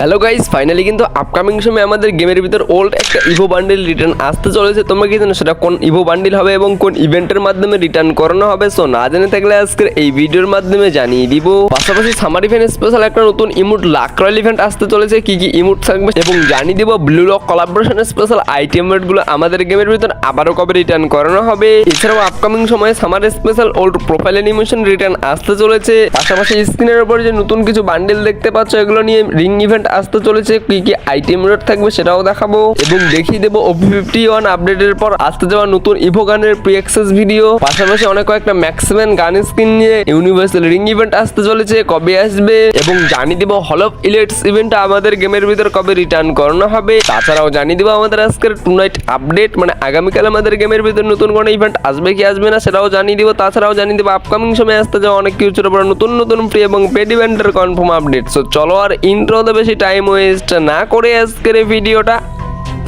Hello guys finally কিন্তু upcoming সময় আমাদের গেমের ভিতর ওল্ড একটা ইভো বান্ডিল রিটার্ন আসতে চলেছে। তোমরা কি জানো সেটা কোন ইভো বান্ডিল হবে এবং কোন ইভেন্টের মাধ্যমে রিটার্ন করানো হবে? সো না জেনে থাকলে আজকের এই ভিডিওর মাধ্যমে জানিয়ে দিব। পাশাপাশি সামার ইভেন্ট স্পেশাল একটা নতুন ইমুট লাক রয়্যাল ইভেন্ট আসতে চলেছে। কি কি ইমুট থাকবে? এবং জানিয়ে দিব ব্লু লক কোলাবোরেশন স্পেশাল আইটেমগুলো আমাদের গেমের ভিতর আবারও কবে রিটার্ন করানো হবে? এছাড়াও আপকামিং সময়ে summer special old profile animation return আসতে চলেছে। পাশাপাশি স্ক্রিনের উপর যে নতুন কিছু বান্ডিল দেখতে পাচ্ছ, এগুলো নিয়ে রিং ইভেন্ট আসতে চলেছে, কি কি আইটেম রেট থাকবে সেটাও দেখাবো। এবং দেখিয়ে দেবো ওপি ফিফটি ওয়ান আপডেটের পর আসতে যাওয়া নতুন ইভো গানের প্রি অ্যাক্সেস ভিডিও পাশাপাশি অনেক কয়েকটা ম্যাক্সিম্যান গান স্কিন নিয়ে ইউনিভার্সাল রিং ইভেন্ট আসতে চলেছে, কবে আসবে? এবং জানিয়ে দিব হল অফ ইলেটস ইভেন্টটা আমাদের গেমের ভিতর কবে রিটার্ন করানো হবে। তাছাড়াও জানিয়ে দিব আমাদের আজকের টু নাইট আপডেট মানে আগামীকাল আমাদের গেমের ভিতর নতুন কোনো ইভেন্ট আসবে কি আসবে না সেটাও জানিয়ে দিব। তাছাড়াও জানিয়ে দিব আপকামিং সময় আসতে যাওয়া অনেক কিছু ছোট বড় নতুন নতুন ফ্রি এবং পেড ইভেন্টের কনফার্ম আপডেট সো চলো আর ইন্ট্রো ইন্ট্রোতে টাইম ওয়েস্ট না করে আজকের ভিডিওটা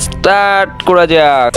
স্টার্ট করা যাক।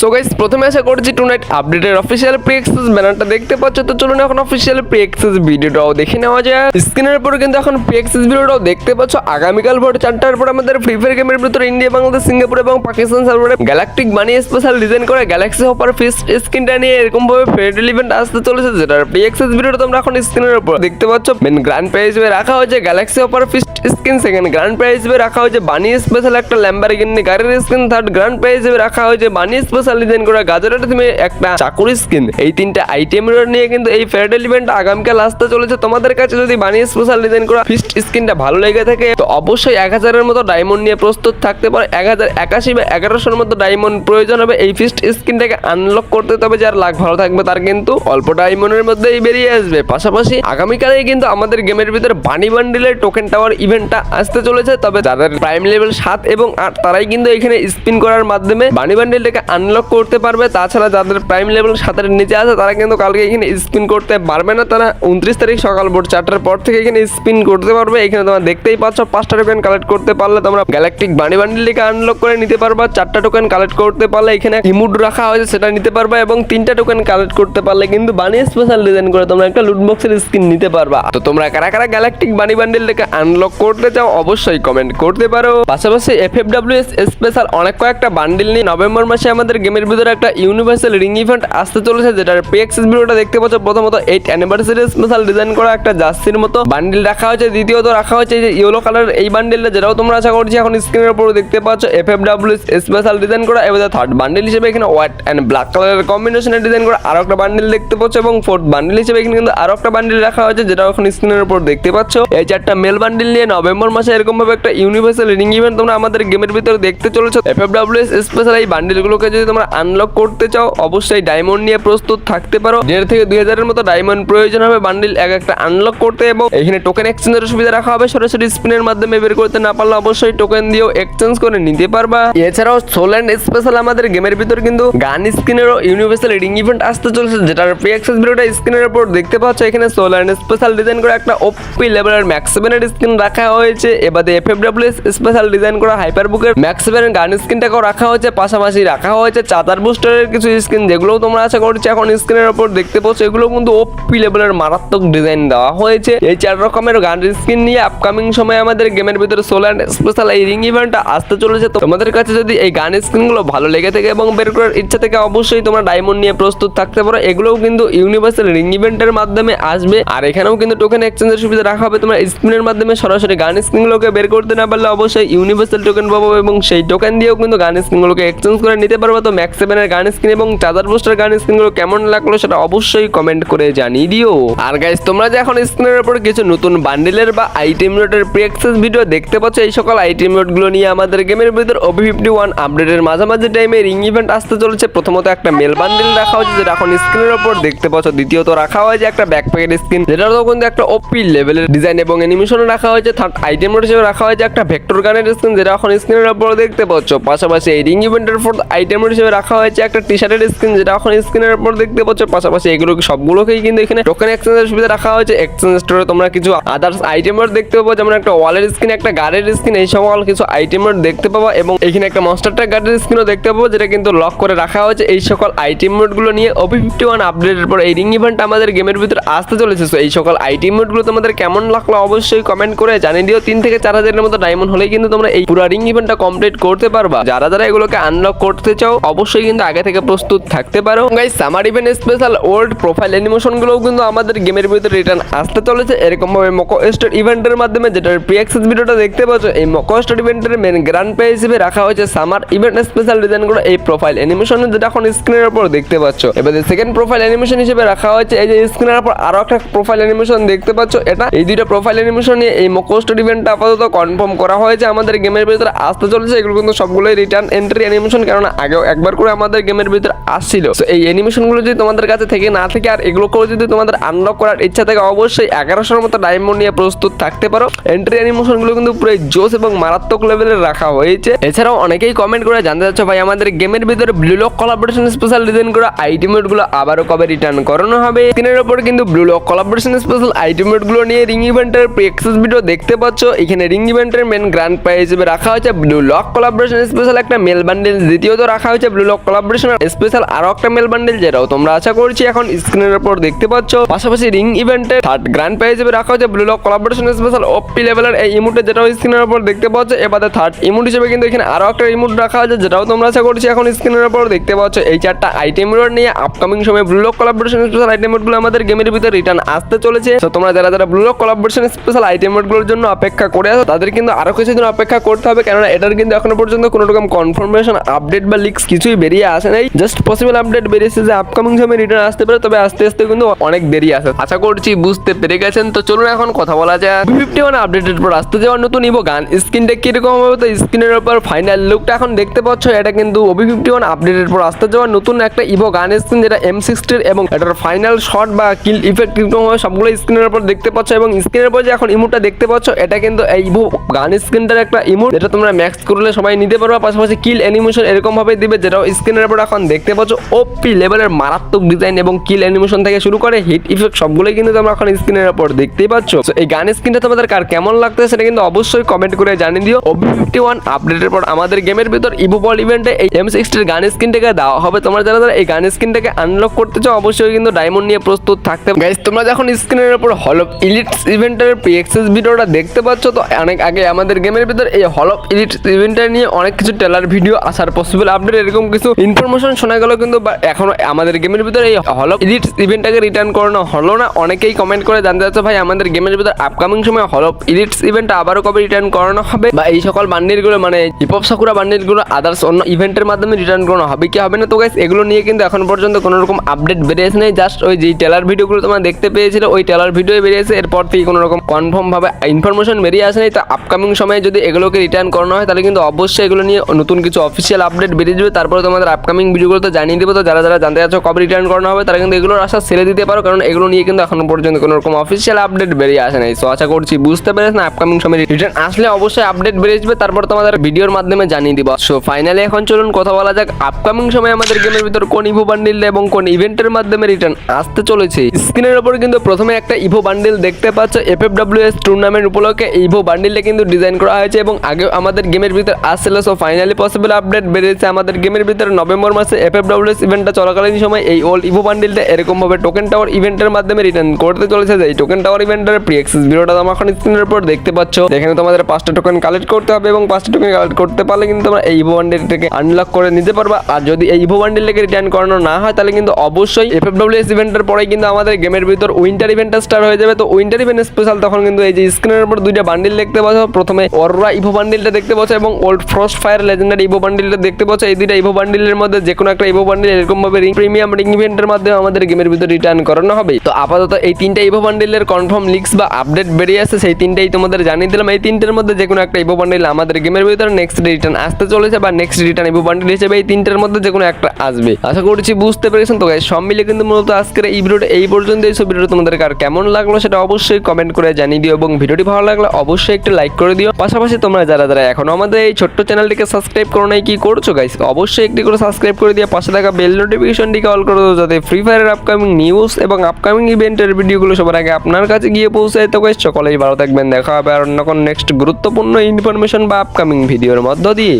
সো গাইস প্রথমে আশা করছি টু নাইট আপডেটের অফিসিয়াল প্রি অ্যাক্সেস ব্যানারটা দেখতে পাচ্ছ। তো চলুন এখন অফিসিয়াল প্রি অ্যাক্সেস ভিডিওটাও দেখে নেওয়া যায় স্ক্রিনের উপর কিন্তু এখন প্রি অ্যাক্সেস ভিডিওটাও দেখতে পাচ্ছ। আগামীকাল ভোর চারটার পর আমাদের ফ্রি ফায়ার গেমের ভিতরে ইন্ডিয়া বাংলাদেশ সিঙ্গাপুর এবং পাকিস্তান সার্ভারে গ্যালাকটিক মানি স্পেশাল ডিজাইন করে গ্যালাক্সি হপার ফিস্ট স্ক্রিনটা নিয়ে এরকম ভাবে ফেডারেল ইভেন্ট আসতে চলেছে, যেটার প্রি অ্যাক্সেস ভিডিওটা তোমরা এখন স্ক্রিনের উপর দেখতে পাচ্ছ। মেন গ্র্যান্ড প্রাইজ রাখা হয়েছে galaxy hopper fist screen second grand prize রাখা হয়েছে বানি স্পেশাল একটা ল্যাম্বারগিনি গাড়ির স্ক্রিন থার্ড গ্র্যান্ড প্রাইজ রাখা হয়েছে বানি স্পেশাল ডিজাইন করা গাজরের তুমি একটা চাকুরি স্কিন এই তিনটা আইটেম নিয়ে কিন্তু এই ফেডারেল ইভেন্ট আগামীকাল আসতে চলেছে। তোমাদের কাছে যদি বানিয়ে স্পেশাল ডিজাইন করা ফিস্ট স্কিনটা ভালো লেগে থাকে, তো অবশ্যই এক হাজারের মতো ডায়মন্ড নিয়ে প্রস্তুত থাকতে পারে। এক হাজার একাশি বা এগারোশোর মতো ডায়মন্ড প্রয়োজন হবে। এই ফিস্ট স্কিনটাকে আনলক করতে তবে যার লাখ ভালো থাকবে তার কিন্তু অল্প ডায়মন্ডের মধ্যেই বেরিয়ে আসবে। পাশাপাশি আগামীকালেই কিন্তু আমাদের গেমের ভিতরে বানি বান্ডিলের টোকেন টাওয়ার ইভেন্টটা আসতে চলেছে। তবে যাদের প্রাইম লেভেল সাত এবং আট, তারাই কিন্তু এখানে স্পিন করার মাধ্যমে বানি বান্ডিলটাকে আনলক করতে পারবে। তাছাড়া যাদের প্রাইম লেভেল সাতের নিচে আছে, তারা কিন্তু কালকে এখানে স্পিন করতে পারবে না। তারা উনত্রিশ তারিখ সকাল ভোর চারটার পর থেকে এখানে স্পিন করতে পারবে। এখানে তোমরা দেখতেই পাচ্ছ, পাঁচটা টোকেন কালেক্ট করতে পারলে তোমরা গ্যালাকটিক বানি বান্ডিলটাকে আনলক করে নিতে পারবা। চারটা টোকেন কালেক্ট করতে পারলে এখানে ইমুড রাখা হয়েছে, সেটা নিতে পারবা এবং তিনটা টোকেন কালেক্ট করতে পারলে কিন্তু বানি স্পেশাল ডিজাইন করে তোমরা একটা লুট বক্সের স্কিন নিতে পারবা। তো তোমরা কারা কারা গ্যালাকটিক বানি বান্ডিলটাকে আনলক করতে চাও, অবশ্যই কমেন্ট করতে পারো। পাশাপাশি এফ এস স্পেশাল অনেক কয়েকটা বান্ডিল নিয়ে নভেম্বর মাসে আমাদের গেমের ভিতরে একটা ইউনিভার্সাল রিং ইভেন্ট আসতে চলেছে, যেটার পেক্সিস ভিডিওটা দেখতে পাচ্ছ। প্রথমত এইট অ্যানিভার্সারি স্পেশাল ডিজাইন করা একটা জার্সির মতো বান্ডিল রাখা হয়েছে। দ্বিতীয়ত রাখা হয়েছে যে ইয়েলো কালার এই বান্ডিলটা যেটাও তোমরা আশা করছি এখন স্ক্রিনের উপর দেখতে পাচ্ছ। F F W special design করা এবং থার্ড বান্ডিল হিসেবে এখানে হোয়াইট অ্যান্ড ব্ল্যাক কালারের কম্বিনেশনের ডিজাইন করা আরও একটা বান্ডিল দেখতে পাচ্ছ এবং ফোর্থ বান্ডিল হিসেবে এখানে কিন্তু আরও একটা বান্ডিল রাখা হয়েছে যেটা এখন স্ক্রিনের উপর দেখতে পাচ্ছ। এই চারটা মেল বান্ডিল নিয়ে নভেম্বর মাসে এরকম ভাবে একটা ইউনিভার্সাল রিং ইভেন্ট তোমরা আমাদের গেমের ভিতরে দেখতে চলেছো। এফ এফ ডাব্লিউ স্পেশাল এই বান্ডিলগুলোকে যদি তোমরা আনলক করতে চাও, অবশ্যই ডায়মন্ড নিয়ে প্রস্তুত থাকতে পারো। দেড় থেকে দুই হাজারের মতো ডায়মন্ড প্রয়োজন হবে বান্ডিল এক একটা আনলক করতে এবং এখানে টোকেন এক্সচেঞ্জের সুবিধা রাখা হবে। সরাসরি স্পিনের মাধ্যমে বের করতে না পারলে অবশ্যই টোকেন দিয়েও এক্সচেঞ্জ করে নিতে পারবা। এছাড়াও সোল অ্যান্ড স্পেশাল আমাদের গেমের ভিতর কিন্তু গান স্কিনেরও ইউনিভার্সাল রিং ইভেন্ট আসতে চলছে, যেটার প্রি অ্যাক্সেস ভিডিওটা স্ক্রিনের উপর দেখতে পাচ্ছ। এখানে সোল অ্যান্ড স্পেশাল ডিজাইন করা একটা ওপি লেভেলের ম্যাক্সিমেনের স্ক্রিন রাখা হয়েছে। এবারে F F W special design করা হাইপার বুকের ম্যাক্সিমেন গান স্কিনটাকেও রাখা হয়েছে। পাশাপাশি রাখা হয়েছে চাতার বুস্টারের কিছু স্ক্রিন যেগুলোও তোমরা আশা করছি এখন স্ক্রিনের উপর দেখতে পাচ্ছ, এগুলো কিন্তু ওপি লেভেলের মারাত্মক ডিজাইন দেওয়া হয়েছে। এই চার রকমের গান স্ক্রিন নিয়ে আপকামিং সময় আমাদের গেমের ভিতরে সোলার স্পেশাল এই রিং ইভেন্টটা আসতে চলেছে। তোমাদের কাছে যদি এই গান স্কিনগুলো ভালো লেগে থাকে এবং বের করার ইচ্ছা থেকে, অবশ্যই তোমরা ডায়মন্ড নিয়ে প্রস্তুত থাকতে পারো। এগুলোও কিন্তু ইউনিভার্সাল রিং ইভেন্টের মাধ্যমে আসবে। আর এখানেও কিন্তু টোকেন এক্সচেঞ্জের সুবিধা রাখা হবে। তোমরা স্ক্রিনের মাধ্যমে সরাসরি গান স্কিনগুলোকে বের করতে না পারলে অবশ্যই ইউনিভার্সাল টোকেন পাবো এবং সেই টোকেন দিয়েও কিন্তু গান স্কিনগুলোকে এক্সচেঞ্জ করে নিতে পারব তো ম্যাক্স সেভেনের গান স্ক্রিন এবং চার্জার বুস্টার গান স্কিনগুলো কেমন লাগল সেটা অবশ্যই কমেন্ট করে জানিয়ে দিও। আর গাইস তোমরা যে এখন স্ক্রিনের উপর কিছু নতুন বান্ডিলের বা আইটেম নোটের প্রি অ্যাক্সেস ভিডিও দেখতে পাচ্ছ, এই সকল আইটেম নোটগুলো নিয়ে আমাদের গেমের ভিতর ওবি ফিফটি ওয়ান আপডেটের মাঝামাঝি টাইমে রিং ইভেন্ট আসতে চলেছে। প্রথমত একটা মেল বান্ডিল রাখা হয়েছে, যেটা এখন স্ক্রিনের উপর দেখতে পাচ্ছ। দ্বিতীয়ত রাখা হয়েছে একটা ব্যাকপ্যাকের স্ক্রিন যেটা তো কিন্তু একটা ওপি লেভেলের ডিজাইন এবং অ্যানিমেশন রাখা হয়েছে। থার্ড আইটেম নোট হিসেবে রাখা হয়েছে একটা ভেক্টর গানের স্ক্রিন যেটা এখন স্ক্রিনের উপর দেখতে পাচ্ছ। পাশাপাশি এই রিং ইভেন্টের ফোর্থ আইটেম নোট হিসেবে রাখা হয়েছে একটা টি শার্টের স্ক্রিন যেটা এখন স্ক্রিনের উপর দেখতে পাচ্ছ। পাশাপাশি এগুলো সবগুলোকেই কিন্তু এখানে টোকেন এক্সচেঞ্জের সুবিধা রাখা হয়েছে। এক্সচেঞ্জ স্টোরে তোমরা কিছু আদার্স আইটেমের দেখতে পাবো যেমন একটা ওয়ালের স্ক্রিন একটা গাড়ির স্ক্রিন এই সকল কিছু আইটেমের দেখতে পাবো এবং এখানে একটা মাস্টার ট্রাক গাড়ির স্ক্রিনও দেখতে পাবো যেটা কিন্তু লক করে রাখা হয়েছে। এই সকল আইটেমগুলো নিয়ে ওপি ফিফটি ওয়ান আপডেটের পর এই রিং ইভেন্ট আমাদের গেমের ভিতরে আসতে চলেছে। So, এই সকল আইটেমগুলো তোমাদের কেমন লাগল অবশ্যই কমেন্ট করে জানিয়ে দিও। তিন থেকে চার হাজারের মতো ডায়মন্ড হলেই কিন্তু তোমরা এই পুরো রিং ইভেন্টটা কমপ্লিট করতে পারবা। যারা যারা এগুলোকে আনলক করতে চাও অবশ্যই কিন্তু আগে থেকে প্রস্তুত থাকতে পারো। Guys summer event special old profile animation গুলোও কিন্তু আমাদের গেমের ভিতরে রিটার্ন আসতে চলেছে। এরকম ভাবে মকো স্টার ইভেন্টের মাধ্যমে যেটার প্রি অ্যাক্সেস ভিডিওটা দেখতে পাচ্ছ, এই মকো স্টার ইভেন্টের মেন গ্র্যান্ড পে হিসেবে রাখা হয়েছে সামার ইভেন্ট স্পেশাল ডিজাইনগুলো এই প্রোফাইল অ্যানিমেশন যেটা এখন স্ক্রিনের উপর দেখতে পাচ্ছ। এবারে সেকেন্ড প্রোফাইল অ্যানিমেশন হিসেবে রাখা হয়েছে, এই যে স্ক্রিনের উপর আরও একটা প্রোফাইল অ্যানিমেশন দেখতে পাচ্ছ, এটা এই দুইটা প্রোফাইল অ্যানিমেশন নিয়ে এই মকো স্টার ইভেন্টটা আপাতত কনফার্ম করা হয়েছে আমাদের গেমের ভিতরে আসতে চলেছে। এগুলো কিন্তু সবগুলোই রিটার্ন এন্ট্রি অ্যানিমেশন কারণ আগেও একবার করে আমাদের গেমের ভিতরে আসছিল। তো এই অ্যানিমেশনগুলো যদি তোমাদের কাছে থেকে না থেকে আর এগুলো করে যদি তোমাদের আনলক করার ইচ্ছা থাকে, অবশ্যই এগারোশোর মতো ডায়মন্ড নিয়ে প্রস্তুত থাকতে পারো। এন্ট্রি অ্যানিমেশনগুলো কিন্তু পুরো জোস এবং মারাত্মক লেভেলের রাখা হয়েছে। এছাড়াও অনেকেই কমেন্ট করে জানতে চাচ্ছ, ভাই, আমাদের গেমের ভিতরে blue lock collaboration special design করা আইটেমেটগুলো আবারও কবে রিটার্ন করানো হবে? স্ক্রিনের উপর কিন্তু ব্লু লক কোলাবোরেশন স্পেশাল আইটেমেটগুলো নিয়ে রিং ইভেন্টের প্রি অ্যাক্সেস ভিডিও দেখতে পাচ্ছ। এখানে রিং ইভেন্টের মেন গ্র্যান্ড প্রাইজ হিসেবে রাখা হয়েছে ব্লু লক কোলাবোরেশন স্পেশাল একটা মেল বান্ডেল দ্বিতীয়ত রাখা হয়েছে ব্লু লক কোলাবোরেশন স্পেশাল আরও একটা মেল বান্ডেল যেটাও তোমরা আশা করছি এখন স্ক্রিনের উপর দেখতে পাচ্ছ। পাশাপাশি রিং ইভেন্টে থার্ড গ্র্যান্ড প্রাইজ হিসেবে রাখা হয়েছে blue lock collaboration special OP লেভেলের এই ইমোটে যেটাও স্ক্রিনের উপর দেখতে পাচ্ছ। এবারে থার্ড ইমোট হিসেবে কিন্তু এখানে আরও একটা ইমোট রাখা হয়েছে যেটাও তোমরা আশা করছি এখন স্ক্রিনের উপর দেখতে পাচ্ছ। এই চারটা আইটেম রোড নিয়ে আপকামিং সময় ব্লু লক কোলাবোরেশন স্পেশাল আইটেমগুলো আমাদের গেমের ভিতরে রিটার্ন আসতে চলেছে। তো তোমরা যারা যারা ব্লু লক কোলাবোরেশন স্পেশাল আইটেমগুলোর জন্য অপেক্ষা করে আছো, তাদের কিন্তু আরও কিছুদিন অপেক্ষা করতে হবে। কেননা এটার কিন্তু এখনও পর্যন্ত কোনো রকম কনফার্মেশন আপডেট বা লিক্স কিছুই বেরিয়ে আসে নাই। জাস্ট পসিবল আপডেট বেরিয়েছে যে আপকামিং সময় রিটার্ন আসতে পারে, তবে আস্তে আস্তে কিন্তু অনেক দেরি আছে। আশা করছি বুঝতে পেরে গেছেন। তো চলুন এখন কথা বলা যায় ফিফটি ওয়ান আপডেটের পর আসতে যাওয়ার নতুন ইভো গান। স্ক্রিনটা কীরকম হবে তো স্ক্রিনের উপর ফাইনাল লুকটা এখন দেখতে পাচ্ছ। এটা কিন্তু ওবি ফিফটি ওয়ান আপডেটের পর আসতে যাওয়ার নতুন একটা ইভো গান স্ক্রিন যেটা এম সিক্সটির এবং এটার ফাইনাল শট বা কিল ইফেক্ট কীরকম হবে সবগুলো স্ক্রিনের উপর দেখতে পাচ্ছ এবং স্ক্রিনের উপর যে এখন ইমোটটা দেখতে পাচ্ছ, এটা কিন্তু এই ইভো গান স্ক্রিনটার একটা ইমোট যেটা তোমরা ম্যাক্স করলে সবাই নিতে পারবে। পাশাপাশি কিল অ্যানিমেশন এরকম ভাবে দিবে, যেটাও স্ক্রিনের উপর এখন দেখতে পাচ্ছ ওপি লেভেলের মারাত্মক ডিজাইন এবং কিল অ্যানিমেশন থেকে শুরু করে হিট ইফেক্ট সবগুলোই কিন্তু তোমরা এখন স্ক্রিনের উপর দেখতেই পাচ্ছ। তো এই গান স্ক্রিনটা তোমাদের কার কেমন লাগতেছে সেটা কিন্তু অবশ্যই কমেন্ট করে জানিয়ে দিও। ওবি ফিফটি ওয়ান আপডেটের পর আমাদের গেমের ভিতর ইভো বল ইভেন্টে এই এম সিক্সটির গান স্ক্রিনটাকে দেওয়া হবে। তোমরা যারা যারা এই গান স্ক্রিনটাকে আনলক করতে চাও, অবশ্যই কিন্তু ডায়মন্ড নিয়ে প্রস্তুত থাকতে গাইস তোমরা যখন স্ক্রিনের উপর হল অফ ইলিটস ইভেন্টের অ্যাক্সেস ভিডিওটা দেখতে পাচ্ছ, তো অনেক আগে আমাদের গেমের ভিতর এই হল অফ ইলিটস ইভেন্টটা নিয়ে অনেক কিছু টেলার ভিডিও আসার পসিবল আপডেট এরকম কিছু ইনফরমেশন শোনা গেল কিন্তু এখনও আমাদের গেমের ভিতরে এই হল অফ ইভেন্টটাকে রিটার্ন করানো হলো না। অনেকেই কমেন্ট করে জানতে চাচ্ছে, ভাই, আমাদের গেমের ভিতরে আপকামিং সময় হল অফ ইলিটস ইভেন্ট আবারও কবে রিটার্ন করানো হবে? বা এই সকল বান্ডিলগুলো মানে হিপহপ সাকুরা বান্ডিলগুলো আদার্স অন্য ইভেন্টের মাধ্যমে রিটার্ন করানো হবে কি হবে না? তো গাইস এগুলো নিয়ে কিন্তু এখন পর্যন্ত কোনো রকম আপডেট বেরিয়েছে নেই। জাস্ট ওই যে টেলার ভিডিওগুলো তোমরা দেখতে পেয়েছিলে, ওই টেলার ভিডিও বেরিয়েছে। এরপর থেকে কোনো রকম কনফার্ম ভাবে ইনফরমেশন বেরিয়ে আসে নাই। তো আপকামিং সময়ে যদি এগুলোকে রিটার্ন করানো হয়, তাহলে কিন্তু অবশ্যই এগুলো নিয়ে নতুন কিছু অফিসিয়াল আপডেট বেরিয়ে যাবে তারপরে তোমাদের আপকামিং ভিডিওগুলো তো জানিয়ে দেবো। তো যারা যারা জানতে চাচ্ছ কবে রিটার্ন করানো হবে, তারা কিন্তু এগুলোর আশা ছেড়ে দিতে পারো, কারণ এগুলো নিয়ে কিন্তু এখনও পর্যন্ত কোনো রকম অফিসিয়াল আপডেট বেরিয়ে আসে নাই। সো আশা করছি বুঝতে পেরেছ না আপকামিং সময় রিটার্ন আসলে অবশ্যই আপডেট বেরিয়ে যাবে তারপর তোমাদের ভিডিওর মাধ্যমে জানিয়ে দিব। সো ফাইনালি এখন চলুন, কথা বলা যাক আপকামিং সময় আমাদের গেমের ভিতর কোন ইভো বান্ডিল এবং কোন ইভেন্টের মাধ্যমে রিটার্ন আসতে চলেছে। স্ক্রিনের উপর কিন্তু প্রথমে একটা ইভো বান্ডিল দেখতে পাচ্ছ F F W S tournament উপলক্ষে ইভো বান্ডিলটা কিন্তু ডিজাইন করা হয়েছে এবং আগে আমাদের গেমের ভিতর আসছিল। সো ফাইনালি পসিবল আপডেট বেরিয়েছে আমাদের গেমের ভিতরে নভেম্বর মাসে এফ এফ ডাব্লিউ ইভেন্টটা চলাকালীন সময় এই ওল্ড ইভো বান্ডিলটা এরকম ভাবে টোকেন টাওয়ার ইভেন্টের মাধ্যমে রিটার্ন করতে চলেছে। যে এই টোকেন টাওয়ার ইভেন্টের প্রি এক্সেস ভিডিওটা তোমরা এখন স্ক্রিনের উপর দেখতে পাচ্ছ। এখানে তোমাদের পাঁচটা টোকেন কালেক্ট করতে হবে এবং পাঁচটা টোকেন কালেক্ট করতে পারলে কিন্তু তোমরা এই ইভো বান্ডিলটাকে আনলক করে নিতে পারবা। আর যদি এই ইভো বান্ডিলটাকে রিটার্ন করানো না হয়, তাহলে কিন্তু অবশ্যই এফ এফ ডাব্লিউ ইভেন্টের পরে কিন্তু আমাদের গেমের ভিতর উইন্টার ইভেন্টটা স্টার্ট হয়ে যাবে। তো উইন্টার ইভেন্ট স্পেশাল তখন কিন্তু এই যে স্ক্রিনের উপর দুইটা বান্ডিল দেখতে পাচ্ছ। প্রথমে অররা ইভো বান্ডিলটা দেখতে পাচ্ছ এবং old frost fire legendary evo বান্ডিলটা দেখতে পাচ্ছ। এই দুইটা ইভো বান্ডিলের মধ্যে যে কোনো একটা ইভো বান্ডিল এরকম ভাবে রিং প্রিমিয়াম রিং ইভেন্টের মাধ্যমে আমাদের গেমের ভিতর রিটার্ন করানো হবে। তো আপাতত এই তিনটা ইভো বান্ডিলের কনফার্ম লিক্স বা আপডেট বেরিয়ে আসছে সেই তিনটাই তোমাদের জানিয়ে দিলাম। এই তিনটের মধ্যে যে কোনো একটা ইভো বান্ডিল আমাদের গেমের ভিতরে নেক্সট রিটার্ন আসতে চলেছে বা নেক্সট রিটার্ন ইভো বান্ডিল হিসেবে এই তিনটের মধ্যে যে কোনো একটা আসবে। আশা করছি বুঝতে পেরেছেন। তো guys, সব মিলে কিন্তু মূলত আজকের এই ভিডিওটা এই পর্যন্ত এই ভিডিওটা তোমাদের কার কেমন লাগল সেটা অবশ্যই কমেন্ট করে জানিয়ে দিও এবং ভিডিওটি ভালো লাগলে অবশ্যই একটা লাইক করে দিও। পাশাপাশি তোমরা যারা যারা এখনও আমাদের এই ছোট্ট চ্যানেলটিকে সাবস্ক্রাইব করো নাই কি করছ গাইস অবশ্যই একটি করে সাবস্ক্রাইব করে দিয়ে পাশে থাকা বেল নোটিফিকেশনটিকে অল করে দেবো যাতে ফ্রি ফায়ারের আপকামিং নিউজ এবং আপকামিং ইভেন্টের ভিডিওগুলো সবার আগে আপনার কাছে গিয়ে পৌঁছায় তো সকলেই ভালো থাকবেন, দেখা হবে আর অন্য কোনো নেক্সট গুরুত্বপূর্ণ ইনফরমেশন বা আপকামিং ভিডিওর মধ্য দিয়ে।